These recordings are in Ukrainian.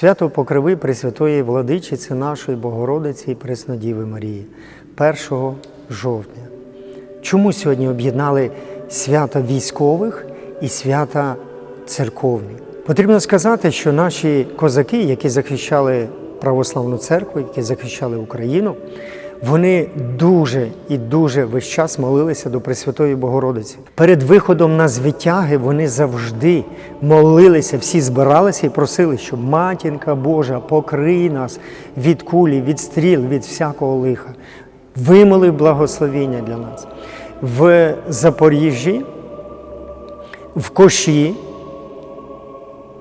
Свято покриви Пресвятої Владичиці нашої Богородиці і Преснодіви Марії 1 жовтня. Чому сьогодні об'єднали свята військових і свята церковні? Потрібно сказати, що наші козаки, які захищали православну церкву, які захищали Україну, вони дуже і дуже весь час молилися до Пресвятої Богородиці. Перед виходом на звитяги вони завжди молилися, всі збиралися і просили, щоб матінка Божа покрий нас від кулі, від стріл, від всякого лиха. Вимолив благословіння для нас. В Запоріжжі, в Коші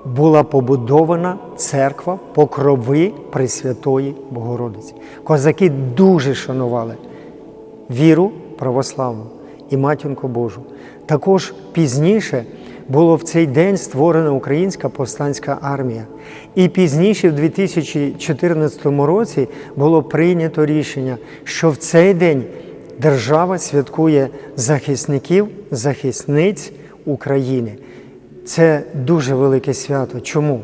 була побудована церква покрови Пресвятої Богородиці. Козаки дуже шанували віру православну і матінку Божу. Також пізніше було в цей день створена Українська повстанська армія. І пізніше, в 2014 році, було прийнято рішення, що в цей день держава святкує захисників, захисниць України. Це дуже велике свято. Чому?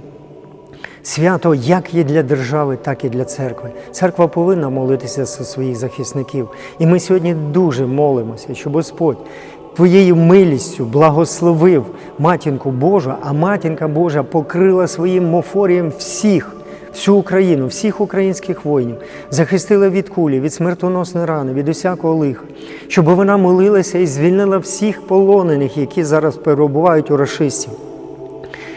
Свято як є для держави, так і для церкви. Церква повинна молитися за своїх захисників. І ми сьогодні дуже молимося, щоб Господь твоєю милістю благословив матінку Божу, а матінка Божа покрила своїм мофорієм всіх. Всю Україну, всіх українських воїнів захистила від кулі, від смертоносної рани, від усякого лиха, щоб вона молилася і звільнила всіх полонених, які зараз перебувають у рашистів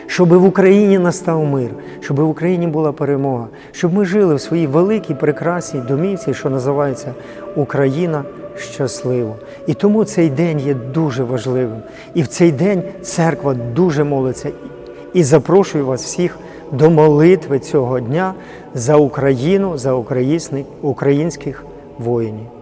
щоб в Україні настав мир, щоб в Україні була перемога, щоб ми жили в своїй великій прекрасній домівці, що називається Україна щасливо. І тому цей день є дуже важливим. І в цей день церква дуже молиться. І запрошую вас всіх до молитви цього дня за Україну, за українських воїнів.